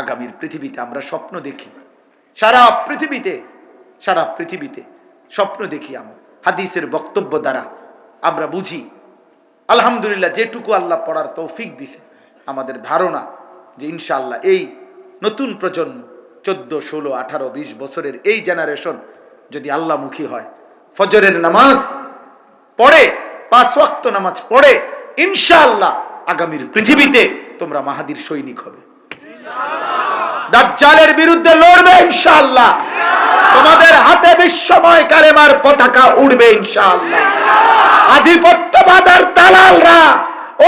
আগামীর পৃথিবীতে আমরা স্বপ্ন দেখি। সারা পৃথিবীতে সারা পৃথিবীতে স্বপ্ন দেখি আমরা। হাদিসের বক্তব্য দ্বারা আমরা বুঝি, আলহামদুলিল্লাহ যেটুকু আল্লাহ পড়ার তৌফিক দিছে, আমাদের ধারণা যে ইনশাআল্লাহ এই নতুন প্রজন্ম চোদ্দ, ষোলো, আঠারো, বিশ বছরের এই জেনারেশন যদি আল্লাহমুখী হয়, ফজরের নামাজ পড়ে, পাঁচ ওয়াক্ত নামাজ পড়ে, ইনশাআল্লাহ আগামীর পৃথিবীতে তোমরা মাহাদির সৈনিক হবে। দাজ্জালের বিরুদ্ধে লড়বে ইনশাআল্লাহ। তোমাদের হাতে বিশ্বময় কালেমার পতাকা উড়বে ইনশাআল্লাহ। আধিপত্যবাদের দালালরা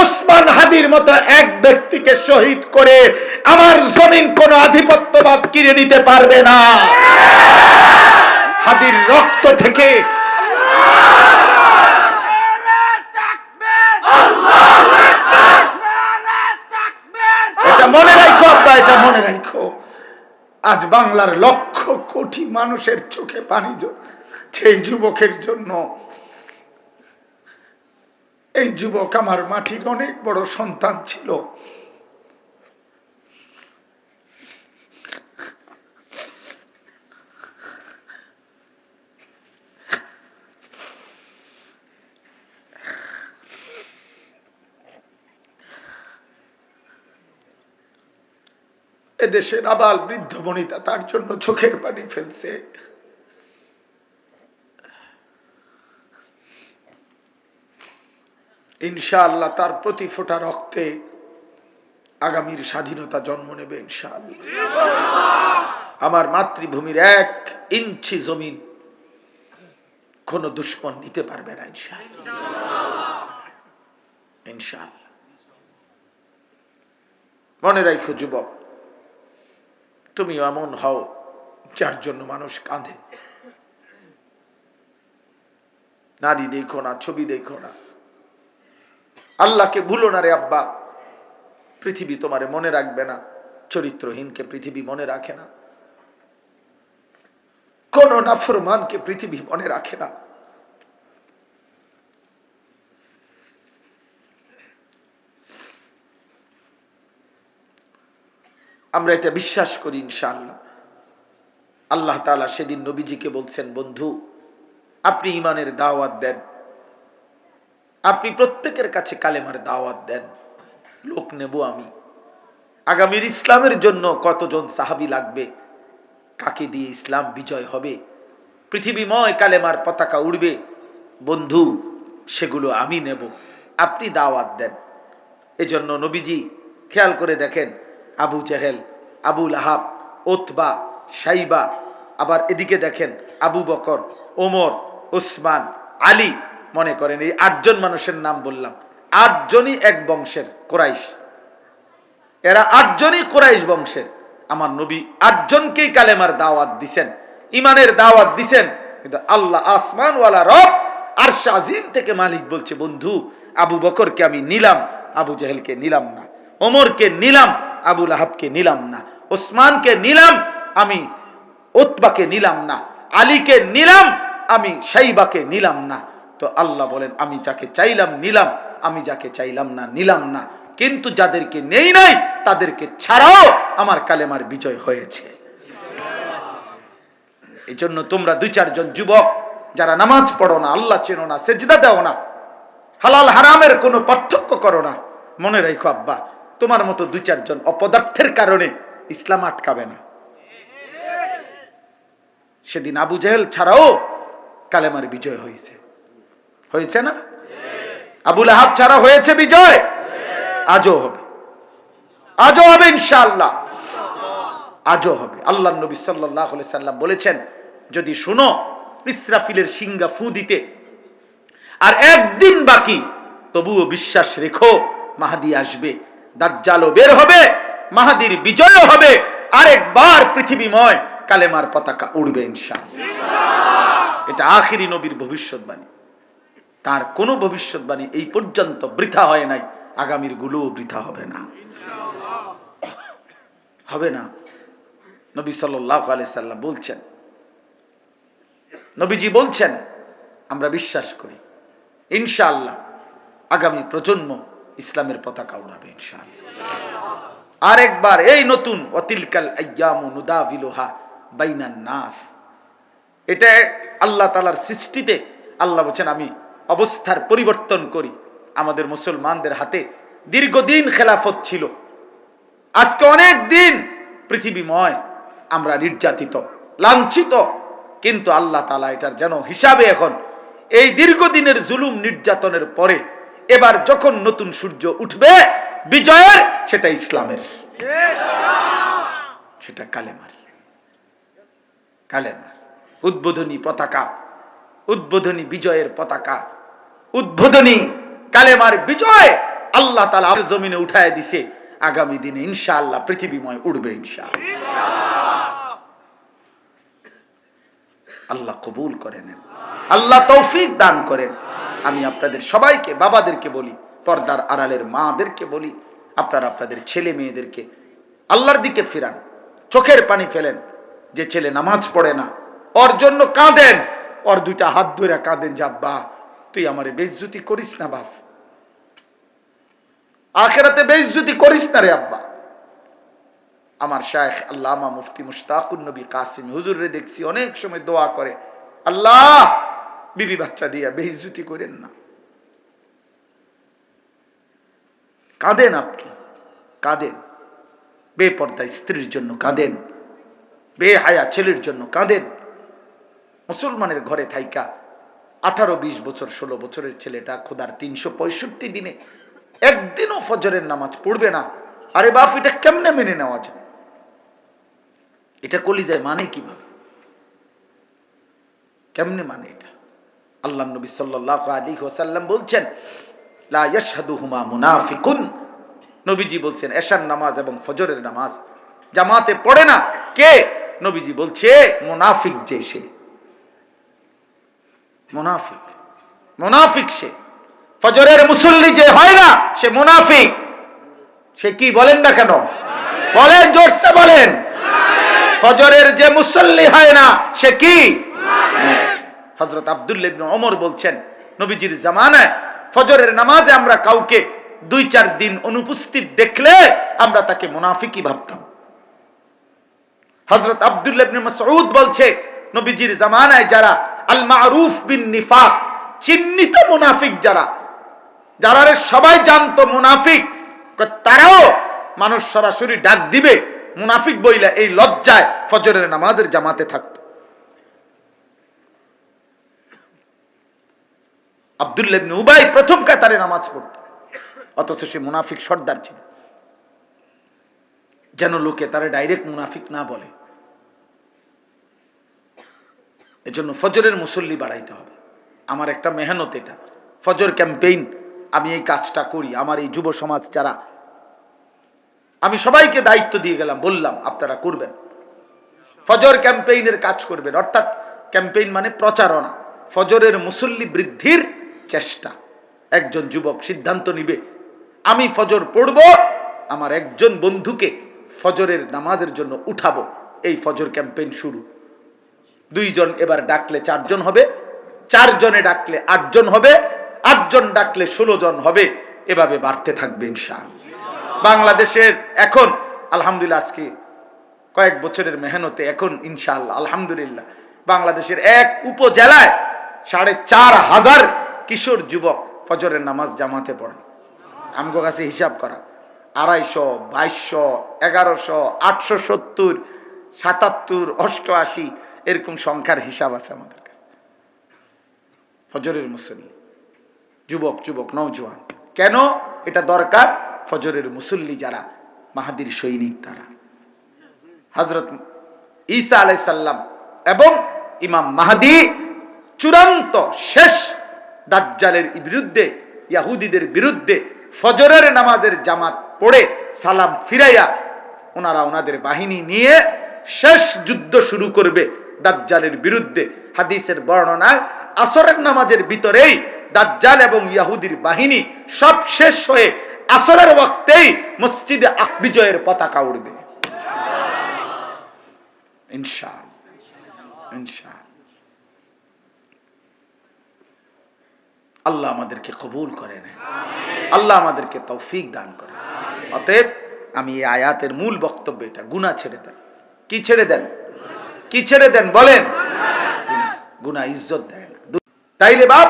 ওসমান হাদির মতো এক ব্যক্তিকে শহীদ করে আমার জমিন কোন আধিপত্যবাদ কিনে নিতে পারবে না। হাদির রক্ত থেকে এটা মনে রাখো আব্বা, এটা মনে রাখো। আজ বাংলার লক্ষ কোটি মানুষের চোখে পানি সেই যুবকের জন্য। এই যুবক আমার মাটির অনেক বড় সন্তান ছিল। এদেশের আবাল বৃদ্ধ বনিতা তার জন্য চোখের পানি ফেলছে। ইনশাআল্লাহ তার প্রতি ফোটা রক্তে আগামীর স্বাধীনতা জন্ম নেবে ইনশাআল্লাহ। আমার মাতৃভূমির এক ইঞ্চি জমিন কোন দুশ্মন নিতে পারবে না ইনশাআল্লাহ। ইনশাআল্লাহ। মনে রাখো যুবক তুমি এমন হও যার জন্য মানুষ কাঁদে। নারী দেখো না, ছবি দেখো না। আল্লাহকে ভুলো না রে আব্বা। পৃথিবী তোমারে মনে রাখবে না, চরিত্রহীনকে পৃথিবী মনে রাখে না। কোন নাফরমানকে পৃথিবী মনে রাখে না। আমরা এটা বিশ্বাস করি ইনশাআল্লাহ। আল্লাহ তাআলা সেদিন নবীজিকে বলছেন, বন্ধু, আপনি ইমানের দাওয়াত দেন। আপনি প্রত্যেকের কাছে কালেমার দাওয়াত দেন। লোক নেব আমি। আগামীর ইসলামের জন্য কতজন সাহাবি লাগবে? কাকে দিয়ে ইসলাম বিজয় হবে? পৃথিবীময় কালেমার পতাকা উড়বে। বন্ধু, সেগুলো আমি নেব। আপনি দাওয়াত দেন। এজন্য নবীজি খেয়াল করে দেখেন আবু জেহেল আবুল আহাব ওতবা সাইবা আবার এদিকে দেখেন আবু বকর, ওমর ওসমান আলী মনে করেন, এই আটজন মানুষের নাম বললাম। আটজনই এক বংশের কোরাইশ। এরা আটজনই কোরাইশ বংশের। আমার নবী আটজনকেই কালেমার দাওয়াত দিছেন ইমানের দাওয়াত দিছেন, কিন্তু আল্লাহ আসমান ওয়ালা রব আর শাহিন থেকে মালিক বলছে, বন্ধু, আবু বকরকে আমি নিলাম, আবু জাহেলকে নিলাম না, ওমরকে নিলাম আবুল আহাবকে নিলাম না, ওসমানকে নিলাম, আমি ওতবাকে নিলাম না, আলীকে নিলাম, আমি সাইবাকে নিলাম না। তো আল্লাহ বলেন, আমি যাকে চাইলাম নিলাম, আমি যাকে চাইলাম না নিলাম না। কিন্তু যাদেরকে নেই নাই, তাদেরকে ছাড়াও আমার কালেমার বিজয় হয়েছে। এই জন্য তোমরা দুই চারজন যুবক, যারা নামাজ পড়ো না, আল্লাহ চেনো না, সেজদা দাও না, হালাল হারামের কোনো পার্থক্য করো না। মনে রাখো আব্বা তোমার মতো দুই চারজন অপদার্থের কারণে ইসলাম আটকাবে না। সেদিন আবু জাহেল ছাড়াও কালেমার বিজয় হয়েছে। হয়েছে না? আবুল আহাব ছাড়া হয়েছে বিজয়? আজও হবে। আজও হবে ইনশাআল্লাহ। আজও হবে। আল্লাহ নবী সাল্লাহ সাল্লাম বলেছেন, যদি শুনো ইসরাফিলের সিঙ্গা ফু দিতে, আর একদিন বাকি তবুও বিশ্বাস রেখো, মাহাদি আসবে। দাজ্জালও বের হবে, মাহাদির বিজয়ও হবে, আরেকবার পৃথিবীময় কালেমার পতাকা উড়বে ইনশাআল্লাহ। এটা আখিরি নবীর ভবিষ্যৎবাণী। তার কোনো ভবিষ্যৎবাণী এই পর্যন্ত বৃথা হয় নাই, আগামীর গুলোও বৃথা হবে না। হবে না। নবী সাল্লাহ সাল্লাম বলছেন, নবীজি বলছেন, আমরা বিশ্বাস করি, ইনশাআল্লাহ আগামী প্রজন্ম ইসলামের পতাকা উড়াবে ইনশাআল্লাহ। আরেকবার, এই নতুন অতিলকাল নাস। এটা আল্লাহ তালার সৃষ্টিতে, আল্লাহ বলছেন, আমি অবস্থার পরিবর্তন করি। আমাদের মুসলমানদের হাতে দীর্ঘদিন খেলাফত ছিল। আজকে অনেক দিন পৃথিবীময়, আমরা নির্যাতিত, লাঞ্ছিত, কিন্তু আল্লাহ তালা এটার যেন হিসাবে এখন এই দীর্ঘদিনের জুলুম নির্যাতনের পরে এবার যখন নতুন সূর্য উঠবে, বিজয়ের সেটা ইসলামের। সেটা কালেমার। কালেমার। উদ্বোধনী পতাকা, উদ্বোধনী বিজয়ের পতাকা, উদ্বোধনী কালেমার বিজয় আল্লাহ তালা জমিনে উঠায় দিছে। আগামী দিনে ইনশাআল্লাহ পৃথিবীময় উঠবে ইনশাআল্লাহ। আল্লাহ কবুল করেন। আল্লাহ তৌফিক দান করেন। আমি আপনাদের সবাইকে, বাবাদেরকে বলি, পর্দার আড়ালের মাদেরকে বলি, আপনারা আপনাদের ছেলে মেয়েদেরকে আল্লাহর দিকে ফিরান, চোখের পানি ফেলেন, যে ছেলে নামাজ পড়ে না, ওর জন্য কাঁদেন, ওর দুইটা হাত ধরে কাঁদেন যা বা তুই আমার বেজ্জুতি করিস না বাপ। আখেরাতে বেজ্জুতি করিস না রে আব্বা। আমার শায়েখ আল্লামা মুফতি মুশতাকুন নবী কাসিম হুজুরে দেখছি অনেক সময় দোয়া করে, আল্লাহ বিবি বাচ্চা দিয়া বেইজ্জুতি করেন না। কাঁদেন আপনি, কাঁদেন। বেপর্দা স্ত্রীর জন্য কাঁদেন, বেহায়া ছেলের জন্য কাঁদেন। মুসলমানের ঘরে থাইকা আঠারো বিশ বছর, ষোলো বছরের ছেলেটা খোদার তিনশো পঁয়ষট্টি দিনে একদিনও ফজরের নামাজ পড়বে না। আরে বাপ, এটা কেমনে মেনে নেওয়া যায়? এটা কলিজায় মানে কীভাবে? কেমনে মানে এটা? আল্লাহ নবী সাল্লাহ আলী ওসাল্লাম বলছেন, লা মুনাফিকুন। নবীজি বলছেন, এশার নামাজ এবং ফজরের নামাজ জামাতে পড়ে না। কে? নবীজি বলছে, মুনাফিক যে সে। মুনাফিক। মুনাফিক সে। ফজরের মুসল্লি যে হয় না, সে মুনাফিক। সে কি বলেন না কেন? বলেন, জোরসে বলেন। ফজরের যে মুসল্লি হয় না, সে কি? হজরত আবদুল্লাহ অমর বলছেন, নবীজির জামানায় ফজরের নামাজে আমরা কাউকে দুই চার দিন অনুপস্থিত দেখলে আমরা তাকে মুনাফিকই ভাবতাম। হজরত আবদুল্লাহ মাসউদ বলছে, নবীজির জামানায় যারা আল মারুফ বিন নিফাক, চিহ্নিত মুনাফিক যারা যারা সবাই জানতো মুনাফিক তারাও মানুষ সরাসরি ডাক দিবে, মুনাফিক বইলা এই লজ্জায় ফজরের নামাজের জামাতে থাকত। আবদুল্লাহ উবাই প্রথম কাতারে নামাজ পড়ত। অথচ সে মুনাফিক সর্দার ছিল। যেন লোকে তারা ডাইরেক্ট মুনাফিক না বলে। এজন্য ফজরের মুসল্লি বাড়াইতে হবে। আমার একটা মেহনত এটা। ফজর ক্যাম্পেইন আমি এই কাজটা করি। আমার এই যুব সমাজ যারা, আমি সবাইকে দায়িত্ব দিয়ে গেলাম, বললাম, আপনারা করবেন। ফজর ক্যাম্পেইনের কাজ করবেন। অর্থাৎ ক্যাম্পেইন মানে প্রচারণা। ফজরের মুসল্লি বৃদ্ধির চেষ্টা। একজন যুবক সিদ্ধান্ত নিবে, আমি ফজর পড়ব, আমার একজন বন্ধুকে ফজরের নামাজের জন্য উঠাবো। এই ফজর ক্যাম্পেইন শুরু। দুইজন এবার ডাকলে চারজন হবে, চারজনে ডাকলে আটজন হবে, আটজন ডাকলে ষোলো জন হবে। এভাবে বাড়তে থাকবে ইনশাআল্লাহ। বাংলাদেশের এখন, আলহামদুলিল্লাহ আজকে কয়েক বছরের মেহনতে এখন ইনশাআল্লাহ, আলহামদুলিল্লাহ, বাংলাদেশের এক উপজেলায় সাড়ে চার হাজার কিশোর যুবক ফজরের নামাজ জামাতে পড়ে। আমগো কাছে হিসাব করা। আড়াইশো, বাইশশো, এগারোশো, আটশো সত্তর, সাতাত্তর, অষ্টআশি, এরকম সংখ্যার হিসাব আছে আমাদের কাছে। ফজরের মুসল্লি। যুবক যুবক নৌজওয়ান কেন? এটা দরকার ফজরের মুসল্লি যারা, মাহাদির সৈনিক তারা। হজরত ঈসা আলাইসাল্লাম এবং ইমাম মাহাদি চূড়ান্ত শেষ দাজ্জালের বিরুদ্ধে, ইয়াহুদিদের বিরুদ্ধে ফজরের নামাজের জামাত পড়ে সালাম ফিরাইয়া ওনারা ওনাদের বাহিনী নিয়ে শেষ যুদ্ধ শুরু করবে দাজ্জালের বিরুদ্ধে। হাদিসের বর্ণনায় আসরের নামাজের ভিতরেই দাজ্জাল এবং ইয়াহুদির বাহিনী সব শেষ হয়ে আসরের ওয়াক্তেই মসজিদে বিজয়ের পতাকা উড়বে। ইনশাল ইনশাল আল্লাহ আমাদেরকে কবুল করে নেন আল্লাহ আমাদেরকে তৌফিক দান করে। অতএব আমি এই আয়াতের মূল বক্তব্য এটা গুণা ছেড়ে দেন। কি ছেড়ে দেন? কি ছেড়ে দেন বলেন? গুণা ইজ্জত দেয় না। তাইলে বাপ,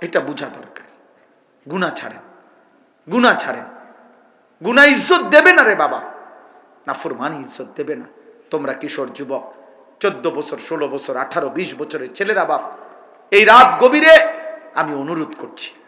এটা বোঝা দরকার। গুণা ছাড়েন। গুণা ছাড়েন। গুণা ইজ্জত দেবে না রে বাবা। নাফরমানি ইজ্জত দেবে না। তোমরা কিশোর যুবক, চোদ্দ বছর, ষোলো বছর, আঠারো, বিশ বছরের ছেলেরা বাপ, এই রাত গভীরে আমি অনুরোধ করছি।